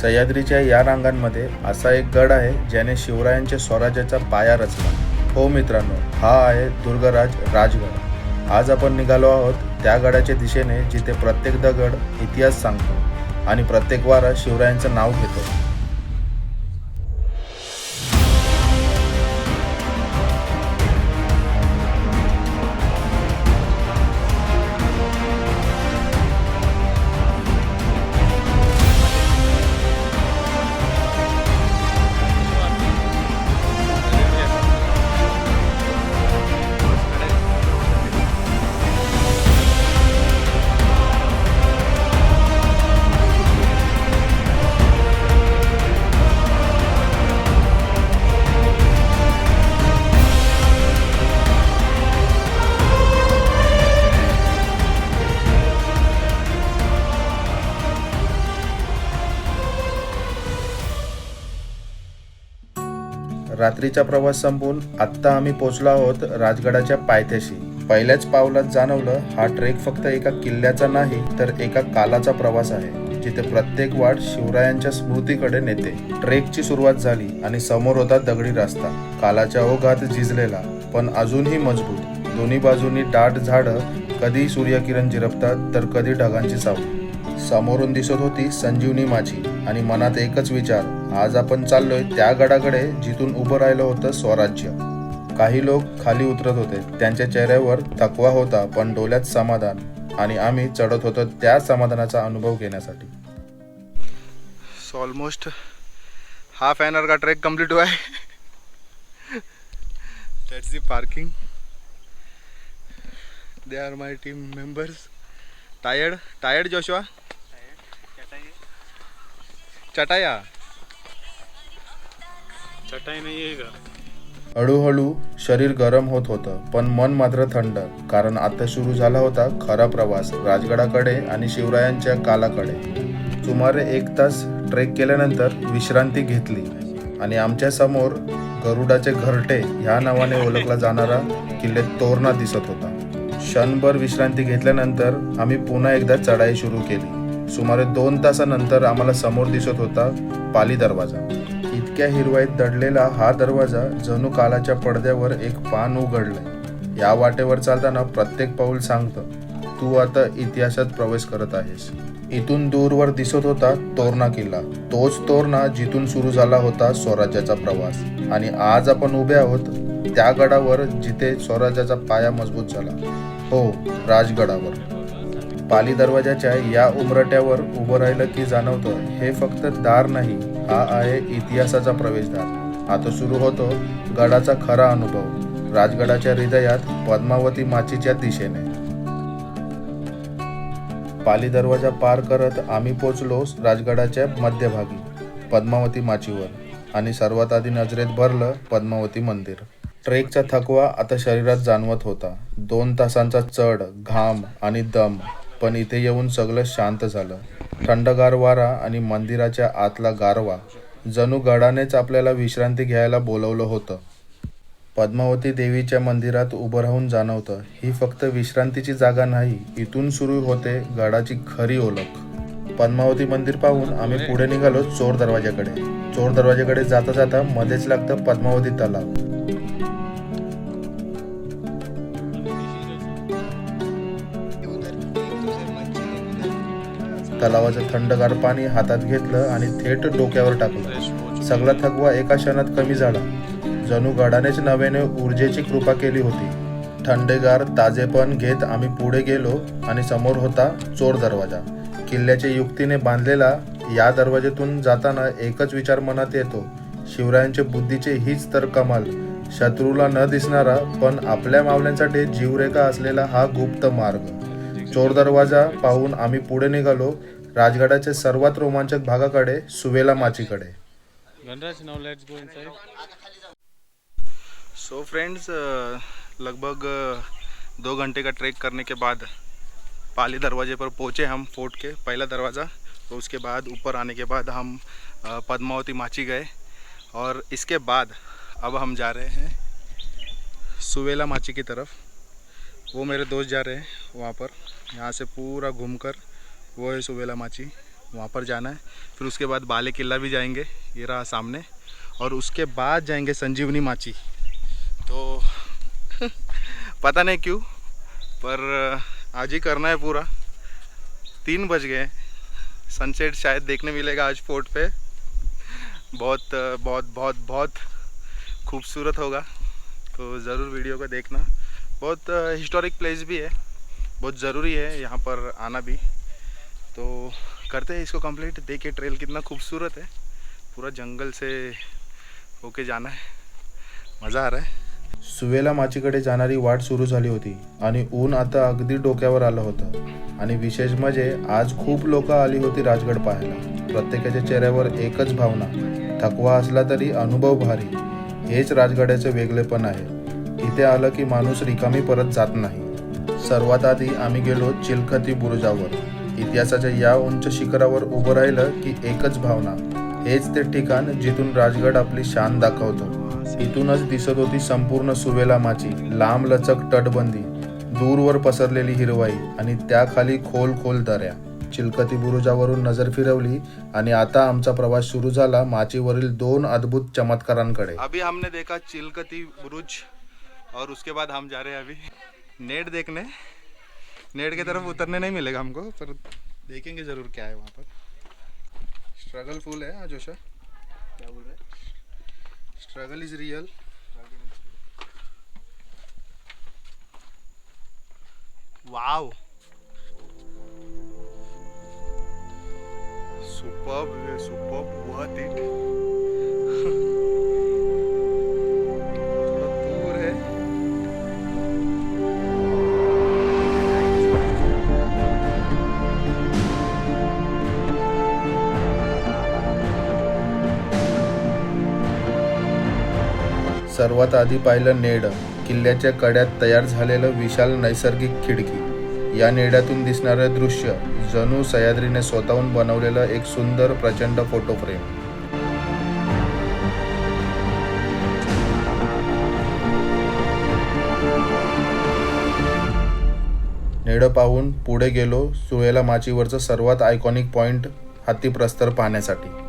सह्याद्रीच्या या रांगांमध्ये असा एक गड आहे ज्याने शिवरायांच्या स्वराज्याचा पाया रचला. हो मित्रांनो हा आहे दुर्गराज राजगड. आज आपण निघालो आहोत त्या गडाच्या दिशेने जिथे प्रत्येक दगड इतिहास सांगतो आणि प्रत्येक वारा शिवरायांचं नाव घेतो. रात्रीचा प्रवास संपून आत्ता आम्ही पोचलो आहोत राजगडाच्या पायथ्याशी. पहिल्याच पावलात जाणवलं हा ट्रेक फक्त एका किल्ल्याचा नाही तर एका कालाचा प्रवास आहे जिथे प्रत्येक वाट शिवरायांच्या स्मृतीकडे नेते. ट्रेकची सुरुवात झाली आणि समोर होता दगडी रस्ता. कालाच्या ओघात झिजलेला पण अजूनही मजबूत. दोन्ही बाजूनी दाट झाडं कधी सूर्यकिरण झिरपतात तर कधी ढगांची सावली. समोरून दिसत होती संजीवनी माझी. आणि मनात एकच विचार आज आपण चाललोय त्या गडाकडे जिथून उभं राहिलं होतं स्वराज्य. काही लोक खाली उतरत होते. त्यांच्या चेहऱ्यावर थकवा होता पण डोल्यात समाधान. आणि आम्ही चढत होतो त्या समाधानाचा अनुभव घेण्यासाठी. So almost half an hour का ट्रेक कंप्लीट हुआ है. That's the parking they are my team members tired tired Joshua चटाया? चटाई नहीं है का? हळूहळू शरीर गरम होत होतं पण मन मात्र थंड. कारण आता सुरू झाला होता खरा प्रवास राजगडाकडे आणि शिवरायांच्या कालाकडे. सुमारे एक तास ट्रेक केल्यानंतर विश्रांती घेतली. आणि आमच्यासमोर गरुडाचे घरटे ह्या नावाने ओळखला जाणारा किल्ले तोरणा दिसत होता. क्षणभर विश्रांती घेतल्यानंतर आम्ही पुन्हा एकदा चढाई सुरू केली. सुमारे दोन तासानंतर आम्हाला समोर दिसत होता पाली दरवाजा. इतक्या हिरवाईत दडलेला हा दरवाजा जणू कालाच्या पडद्यावर एक पान उघडलंय. या वाटेवर चालताना प्रत्येक पाऊल सांगतं तू आता इतिहासात प्रवेश करत आहेस. इथून दूरवर दिसत होता तोरणा किल्ला. तोच तोरणा जिथून सुरू झाला होता स्वराज्याचा प्रवास. आणि आज आपण उभे आहोत त्या गडावर जिथे स्वराज्याचा पाया मजबूत झाला. हो राजगडावर. पाली दरवाजाच्या या उमरट्यावर उभं राहिलं की जाणवतं हे फक्त दार नाही हा आहे इतिहासाचा प्रवेशद्वार. आता सुरू होतो गडाचा खरा अनुभव. राजगडाच्या हृदयात पद्मावती माचीच्या दिशेने. पाली दरवाजा पार करत आम्ही पोचलो राजगडाच्या मध्यभागी पद्मावती माचीवर. आणि सर्वात आधी नजरेत भरलं पद्मावती मंदिर. ट्रेकचा थकवा आता शरीरात जाणवत होता. दोन तासांचा चढ घाम आणि दम. पण इथे येऊन सगळं शांत झालं. थंडगार वारा आणि मंदिराच्या आतला गारवा जणू गडानेच आपल्याला विश्रांती घ्यायला बोलवलं होतं. पद्मावती देवीच्या मंदिरात उभं राहून जाणवतं ही फक्त विश्रांतीची जागा नाही इथून सुरू होते गडाची खरी ओळख. पद्मावती मंदिर पाहून आम्ही पुढे निघालो चोर दरवाजाकडे चोर दरवाजाकडे जाता जाता मध्येच लागतं पद्मावती तलाव. तलावाचं थंडगार पाणी हातात घेतलं आणि थेट डोक्यावर टाकलं. सगळा थकवा एका क्षणात कमी झाला. जणू गडानेच नव्याने ऊर्जेची कृपा केली होती. थंडेगार ताजेपण घेत आम्ही पुढे गेलो आणि समोर होता चोर दरवाजा. किल्ल्याच्या युक्तीने बांधलेला या दरवाजेतून जाताना एकच विचार मनात येतो. शिवरायांचे बुद्धीचे हीच तर कमाल. शत्रूला न दिसणारा पण आपल्या मावल्यांसाठी जीवरेखा असलेला हा गुप्त मार्ग. चोर दरवाजा पाहून आम्ही पुढे निघालो. राजगडाच्या सर्वात रोमांचक भागाकडे सुवेला माचीकडे. सो फ्रेंड्स लगभग दो घंटे का ट्रैक करने के बाद पाली दरवाजे पर पहुँचे हम फोर्ट के। पहला दरवाज़ा तो उसके बाद ऊपर आने के बाद हम पद्मावती माची गए। और इसके बाद अब हम जा रहे हैं सुवेला माची की तरफ। वो मेरे दोस्त जा रहे हैं वहाँ पर। यहाँ से पूरा घूमकर वो है सुबेला माची, वहाँ पर जाना है। फिर उसके बाद बाले किला भी जाएँगे, ये रहा सामने। और उसके बाद जाएँगे संजीवनी माची। तो पता नहीं क्यों, पर आज ही करना है पूरा। तीन बज गए सनसेट शायद देखने मिलेगा आज फोर्ट पे। बहुत बहुत बहुत बहुत खूबसूरत होगा। तो ज़रूर वीडियो को देखना। बहुत uh, हिस्टोरिक प्लेस भी है। बहुत ज़रूरी है यहाँ पर आना भी। तो करते हैं इसको कंप्लीट देखिए ट्रेल कितना खूबसूरत है। पूरा जंगल से होके जाना है। मज़ा आ रहा है। सुवेला माचीकडे जाणारी वाट सुरू झाली होती आणि ऊन आता अगदी डोक्यावर आलं होतं. आणि विशेष म्हणजे आज खूप लोक आली होती राजगड पाहायला. प्रत्येकाच्या चेहऱ्यावर एकच भावना थकवा असला तरी अनुभव भारी. हेच राजगडाचं वेगळेपण आहे. इथे आलं की माणूस रिकामी परत जात नाही. सर्वात आधी आम्ही गेलो चिलखती बुरुजावर. इतिहासाच्या या उंच शिखरावर उभं राहिलं की एकच भावना. हेच ते ठिकाण जिथून राजगड आपली शान दाखवतो. इथूनच दिसत होती संपूर्ण सुवेला माची लांब लचक तटबंदी दूरवर पसरलेली हिरवाई आणि त्याखाली खोल खोल दऱ्या. चिलकती बुरुजावरून नजर फिरवली आणि आता आमचा प्रवास सुरू झाला माचीवरील दोन अद्भुत चमत्कारांकडे. अभि हमने देखा चिलकती बुरुज. और उसके बाद हम जा रहे हैं अभी नेट देखने। नेट की तरफ़ उतरने नहीं मिलेगा हमको पर देखेंगे ज़रूर क्या है वहाँ पर। स्ट्रगल फुल है आज जोशा? क्या बोल रहे struggle is real wow superb superb worth it सर्वात आधी पाहिलं नेड किल्ल्याच्या कड्यात तयार झालेलं विशाल नैसर्गिक खिडकी. या नेड्यातून दिसणारं दृश्य जणू सह्याद्रीने स्वतःहून बनवलेलं एक सुंदर प्रचंड फोटो फ्रेम नेडं पाहून पुढे गेलो सुवेला माचीवरचं सर्वात आयकॉनिक पॉइंट हत्तीप्रस्तर पाहण्यासाठी.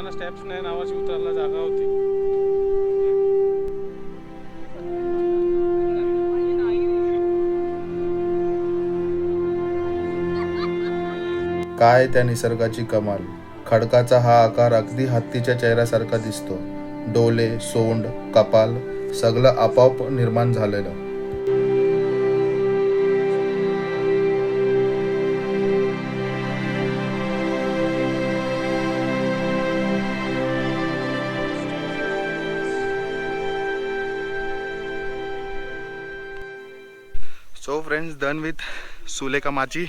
आम्हाला स्टेप्स नाही नावाची उतरायला जागा होती. काय त्या निसर्गाची कमाल? खडकाचा हा आकार अगदी हत्तीच्या चेहऱ्यासारखा दिसतो. डोले सोंड कपाल सगळं आपोआप निर्माण झालेलं. सो फ्रेंड्स डन विथ सूले का माची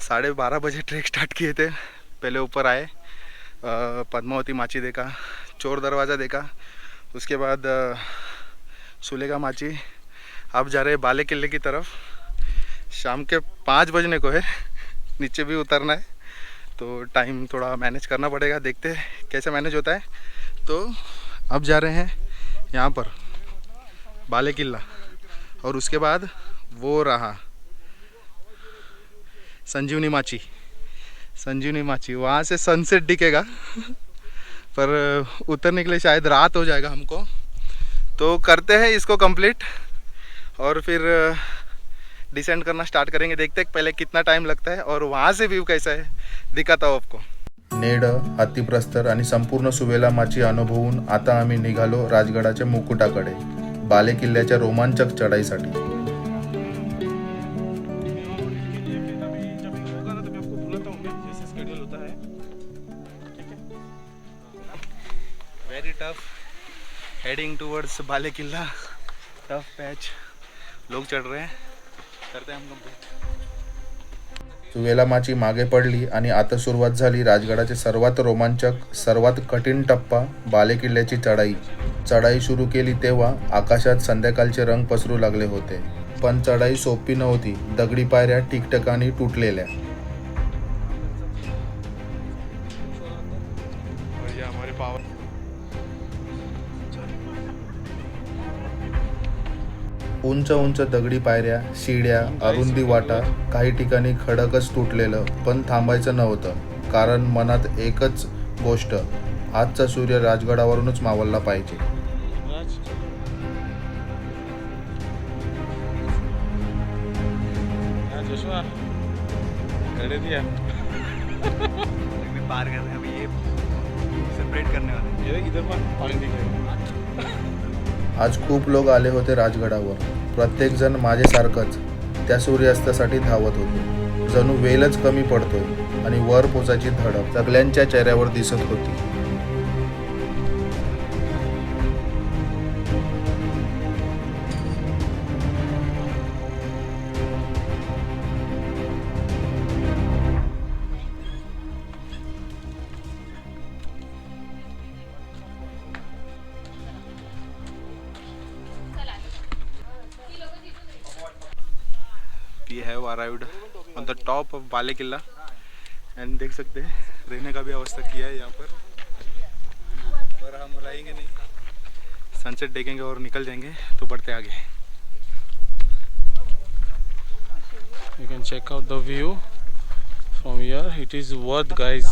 साढ़े बारह बजे ट्रैक स्टार्ट किए थे। पहले ऊपर आए पद्मावती माची देखा, चोर दरवाज़ा देखा। उसके बाद सूले का माची अब जा रहे बाले किले की तरफ़। शाम के पाँच बजने को है। नीचे भी उतरना है। तो टाइम थोड़ा मैनेज करना पड़ेगा। देखते हैं कैसे मैनेज होता है। तो अब जा रहे हैं यहाँ पर, बाले किला। और उसके बाद वो रहा। संजीवनी माची। संजीवनी माची वहाँ से सनसेट दिखेगा। पर उतरने के लिए शायद रात हो जाएगा हमको। तो करते हैं इसको कंप्लीट और फिर डिसेंड करना स्टार्ट करेंगे। देखते हैं पहले कितना टाइम लगता है और वहाँ से व्यू कैसा है। दिखाता हूँ आपको। नेड हत्तीप्रस्तर आणि संपूर्ण सुवेला माची अनुभवून आता आम्ही निघालो राजगडाच्या मुकुटाकडे बाले किल्ल्याच्या रोमांचक चढाईसाठी. टफ हेडिंग टूवर्ड्स बाले किला टफ पैच लोग चढ़ रहे हैं. करते हैं हम कंप्लीट सुवेला माची मागे पडली आणि आता सुरुवात झाली राजगडाचे सर्वात रोमांचक सर्वात कठीण टप्पा बाले किल्ल्याची चढाई. चढाई सुरू केली तेव्हा आकाशात संध्याकाळचे रंग पसरू लागले होते. पण चढाई सोपी नव्हती. दगडी पायऱ्या ठिकठिकाणी तुटलेल्या. उंच उंच दगडी पायऱ्या शिड्या अरुंदी वाटा काही ठिकाणी खडकच तुटलेलं पण थांबायचं नव्हतं. कारण मनात एकच गोष्ट आजचा सूर्य राजगडावरूनच मावळला पाहिजे. राज जोशुआ खड़े दिया भी पार कर रहे अभी ये सेपरेट करने वाले। ये देख इधर पर पानी दिख रहा आज खूप लोक आले होते राजगडावर. प्रत्येकजण माझ्यासारखंच त्या सूर्यास्तासाठी धावत होते. जणू वेलच कमी पडतोय आणि वर पोचायची धडक सगळ्यांच्या चेहऱ्यावर दिसत होती. Arrived on the top of Bale Killa and देख सकते हैं, रहने का भी व्यवस्था किया है यहाँ पर पर हम रहेंगे नहीं सनसेट देखेंगे और निकल जाएँगे तो बढ़ते आगे you can check out the view from here. It is worth guys.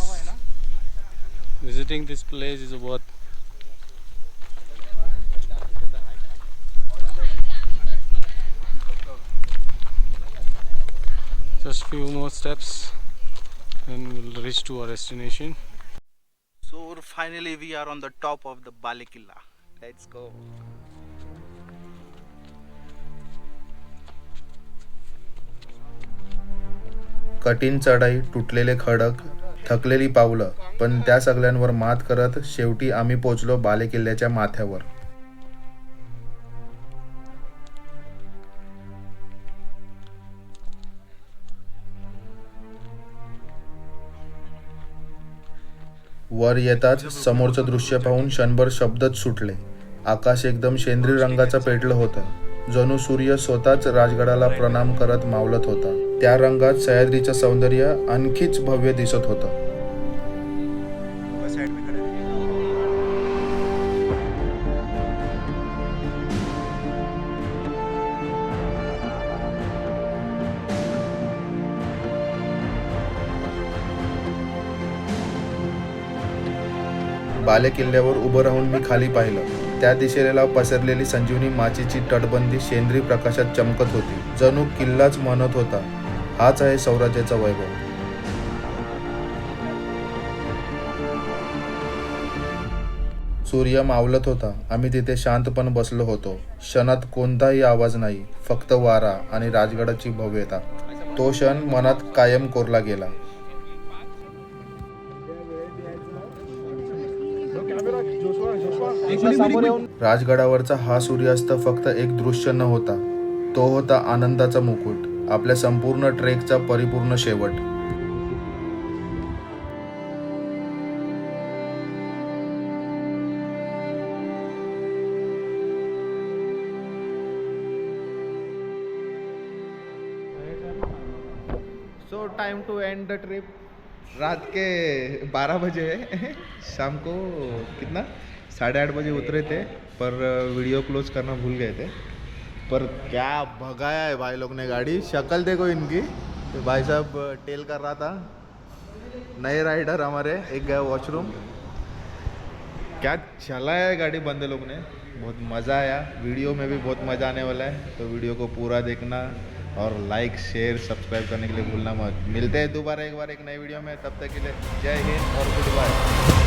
Visiting this place is worth. Just few more steps, and we'll reach to our destination. So finally we are on the top of the Bale Killa. Let's go. कठीण चढाई तुटलेले खडक थकलेली पावलं पण त्या सगळ्यांवर मात करत शेवटी आम्ही पोचलो बाले किल्ल्याच्या माथ्यावर वर येताच समोरचं दृश्य पाहून क्षणभर शब्दच सुटले. आकाश एकदम शेंद्री रंगाचं पेटलं होतं. जणू सूर्य स्वतःच राजगडाला प्रणाम करत मावलत होता. त्या रंगात सह्याद्रीचं सौंदर्य आणखीच भव्य दिसत होतं. बालेकिल्ल्यावर उभं राहून मी खाली पाहिलं. त्या दिशेला पसरलेली संजीवनी माचीची तटबंदी शेंद्री प्रकाशात चमकत होती. जणू किल्लाच म्हणत होता हाच आहे सौराज्याचा वैभव. सूर्य मावलत होता. आम्ही तिथे शांतपण बसलो होतो. क्षणात कोणताही आवाज नाही फक्त वारा आणि राजगडाची भव्यता. तो क्षण मनात कायम कोरला गेला. राजगडावरचा हा सूर्यास्त फक्त एक दृश्य न होता. तो होता आनंदाचा मुकुट आपल्या संपूर्ण ट्रेकचा परिपूर्ण शेवट. So time to end the trip रात के 12 बजे है। शाम को कितना? साढ़े आठ बजे उतरे थे, पर वीडियो क्लोज करना भूल गए थे। पर क्या भगाया है भाई लोग ने गाड़ी? शक्ल देखो इनकी। तो भाई साहब टेल कर रहा था। नए राइडर हमारे, एक गया वॉशरूम क्या चलाया है गाड़ी बंदे लोग ने? बहुत मज़ा आया। वीडियो में भी बहुत मज़ा आने वाला है। तो वीडियो को पूरा देखना और लाइक शेयर सब्सक्राइब करने के लिए भूलना मत। मिलते हैं दोबारा एक बार एक नई वीडियो में। तब तक के लिए जय हिंद और गुड बाय